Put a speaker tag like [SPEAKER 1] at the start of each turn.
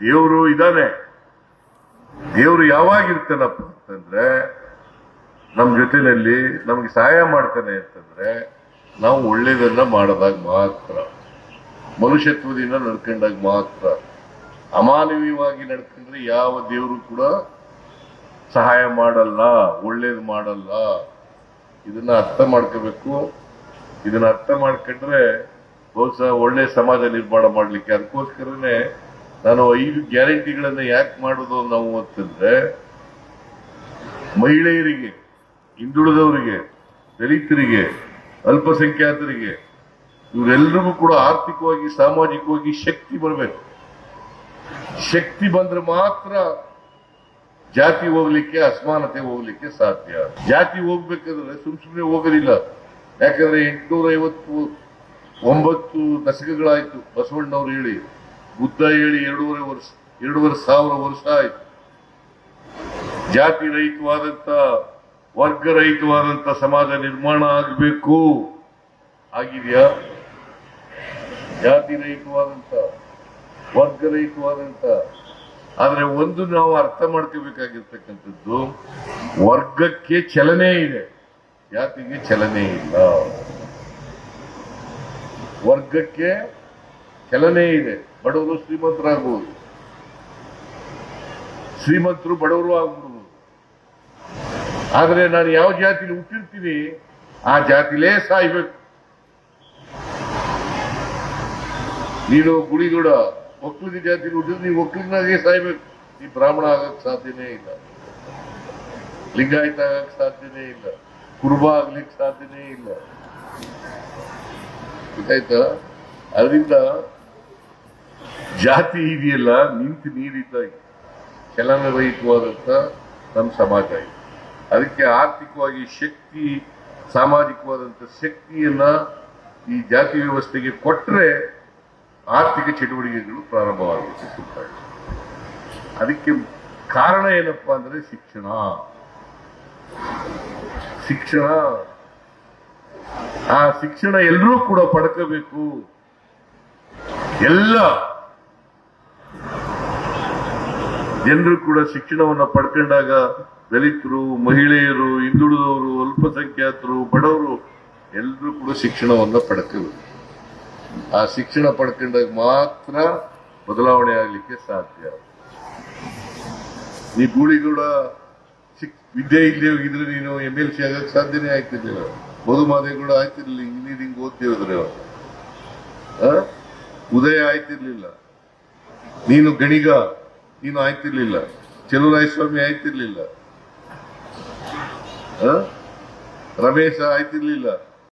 [SPEAKER 1] ದೇವರು ಇದ್ದಾನೆ ದೇವರು ಯಾವಾಗ ಇರ್ತಾನಪ್ಪ ಅಂತಂದ್ರೆ ನಮ್ಮ ಜೊತೆಯಲ್ಲಿ ನಮಗೆ ಸಹಾಯ ಮಾಡ್ತಾನೆ ಅಂತಂದ್ರೆ, ನಾವು ಒಳ್ಳೇದನ್ನ ಮಾಡಿದಾಗ ಮಾತ್ರ. ಮನುಷ್ಯತ್ವದಿಂದ ನಡ್ಕೊಂಡಾಗ ಮಾತ್ರ. ಅಮಾನವೀಯವಾಗಿ ನಡ್ಕೊಂಡ್ರೆ ಯಾವ ದೇವರು ಕೂಡ ಸಹಾಯ ಮಾಡಲ್ಲ, ಒಳ್ಳೇದು ಮಾಡಲ್ಲ. ಇದನ್ನ ಅರ್ಥ ಮಾಡ್ಕೋಬೇಕು. ಇದನ್ನ ಅರ್ಥ ಮಾಡ್ಕೊಂಡ್ರೆ ಬಹುಶಃ ಒಳ್ಳೆ ಸಮಾಜ ನಿರ್ಮಾಣ ಮಾಡ್ಲಿಕ್ಕೆ ಅದಕ್ಕೋಸ್ಕರನೇ ನಾನು ಐದು ಗ್ಯಾರಂಟಿಗಳನ್ನ ಯಾಕೆ ಮಾಡೋದು ನಾವು ಅಂತಂದ್ರೆ ಮಹಿಳೆಯರಿಗೆ, ಹಿಂದುಳಿದವರಿಗೆ, ದಲಿತರಿಗೆ, ಅಲ್ಪಸಂಖ್ಯಾತರಿಗೆ, ಇವರೆಲ್ಲರಿಗೂ ಕೂಡ ಆರ್ಥಿಕವಾಗಿ, ಸಾಮಾಜಿಕವಾಗಿ ಶಕ್ತಿ ಬರಬೇಕು. ಶಕ್ತಿ ಬಂದ್ರೆ ಮಾತ್ರ ಜಾತಿ ಹೋಗ್ಲಿಕ್ಕೆ, ಅಸಮಾನತೆ ಹೋಗ್ಲಿಕ್ಕೆ ಸಾಧ್ಯ. ಜಾತಿ ಹೋಗ್ಬೇಕಾದ್ರೆ ಸುಮ್ ಸುಮ್ಮನೆ ಹೋಗೋದಿಲ್ಲ. ಯಾಕಂದ್ರೆ ಎಂಟುನೂರ ಐವತ್ತು ಒಂಬತ್ತು ದಶಕಗಳಾಯ್ತು, ಬಸವಣ್ಣವ್ರು ಹೇಳಿ. ಬುದ್ಧ ಹೇಳಿ ಎರಡೂವರೆ ವರ್ಷ, ಎರಡೂವರೆ ಸಾವಿರ ವರ್ಷ ಆಯ್ತು. ಜಾತಿ ರಹಿತವಾದಂತ ವರ್ಗ ರಹಿತವಾದಂತ ಸಮಾಜ ನಿರ್ಮಾಣ ಆಗಬೇಕು. ಆಗಿದೆಯಾ? ಜಾತಿ ರಹಿತವಾದಂತ ವರ್ಗ ರಹಿತವಾದಂತ ಆದ್ರೆ ಒಂದು ನಾವು ಅರ್ಥ ಮಾಡ್ಕೋಬೇಕಾಗಿರ್ತಕ್ಕಂಥದ್ದು, ವರ್ಗಕ್ಕೆ ಚಲನೆ ಇದೆ. ಜಾತಿಗೆ ಚಲನೆ ಇಲ್ಲ. ವರ್ಗಕ್ಕೆ ಚಲನೆ ಇದೆ. ಬಡವರು ಶ್ರೀಮಂತರಾಗಬಹುದು ಶ್ರೀಮಂತರು ಬಡವರು ಆಗ್ಬಿಡುವುದು. ಆದರೆ ನಾನು ಯಾವ ಜಾತಿಲಿ ಹುಟ್ಟಿರ್ತೀನಿ? ಆ ಜಾತಿಲೇ ಸಾಯ್ಬೇಕು. ನೀನು ಗುಡಿಗೂಡ ಒಕ್ಕಲಿನ ಜಾತಿಲಿ ಹುಟ್ಟಿದ್ರೆ ನೀವು ಒಕ್ಕಲಿನಾಗೆ ಸಾಯ್ಬೇಕು. ನೀ ಬ್ರಾಹ್ಮಣ ಆಗಕ್ ಸಾಧ್ಯನೇ ಇಲ್ಲ. ಲಿಂಗಾಯತ ಆಗಕ್ ಸಾಧ್ಯನೇ ಇಲ್ಲ. ಕುರುಬ ಆಗ್ಲಿಕ್ಕೆ ಸಾಧ್ಯನೇ ಇಲ್ಲ. ಗೊತ್ತಾಯ್ತಾ? ಅದರಿಂದ ಜಾತಿ ಇದೆಯಲ್ಲ, ನಿಂತು ನೀರಿದ್ದ ಚಲನರಹಿತವಾದಂತ ನಮ್ಮ ಸಮಾಜ ಇದೆ. ಅದಕ್ಕೆ ಆರ್ಥಿಕವಾಗಿ ಶಕ್ತಿ, ಸಾಮಾಜಿಕವಾದಂತ ಶಕ್ತಿಯನ್ನ ಈ ಜಾತಿ ವ್ಯವಸ್ಥೆಗೆ ಕೊಟ್ಟರೆ ಆರ್ಥಿಕ ಚಟುವಟಿಕೆಗಳು ಪ್ರಾರಂಭವಾಗುತ್ತೆ ಅದಕ್ಕೆ ಕಾರಣ ಏನಪ್ಪಾ ಅಂದ್ರೆ ಶಿಕ್ಷಣ. ಶಿಕ್ಷಣ, ಆ ಶಿಕ್ಷಣ ಎಲ್ಲರೂ ಕೂಡ ಪಡ್ಕೋಬೇಕು. ಎಲ್ಲ ಜನರು ಕೂಡ ಶಿಕ್ಷಣವನ್ನು ಪಡ್ಕೊಂಡಾಗ ದಲಿತರು, ಮಹಿಳೆಯರು, ಹಿಂದುಳಿದವರು, ಅಲ್ಪಸಂಖ್ಯಾತರು, ಬಡವರು ಎಲ್ಲರೂ ಕೂಡ ಶಿಕ್ಷಣವನ್ನು ಪಡ್ಕೋಬೇಕು ಆ ಶಿಕ್ಷಣ ಪಡ್ಕೊಂಡಾಗ ಮಾತ್ರ ಬದಲಾವಣೆ ಆಗಲಿಕ್ಕೆ ಸಾಧ್ಯ. ನೀ ಗೂಳಿಗೂಡ ವಿದ್ಯೆ ಇಲ್ಲಿ ಹೋಗಿದ್ರೆ ನೀನು ಎಂ ಎಲ್ ಸಿ ಆಗಕ್ಕೆ ಸಾಧ್ಯನೇ ಆಗ್ತಿರ್ಲಿಲ್ಲ. ಮಧುಮಾದೇಗೌಡ ಆಯ್ತಿರ್ಲಿಲ್ಲ ಇಂಜಿನಿಯರಿಂಗ್ ಓದ್ತಿದ್ರೆ? ಉದಯ ಆಯ್ತಿರ್ಲಿಲ್ಲ. ನೀನು ಗಣಿಗ. ನೀನು ಆಯ್ತಿರ್ಲಿಲ್ಲ. ಸ್ವಾಮಿ ಆಯ್ತಿರ್ಲಿಲ್ಲ? ರಮೇಶ ಆಯ್ತಿರ್ಲಿಲ್ಲ.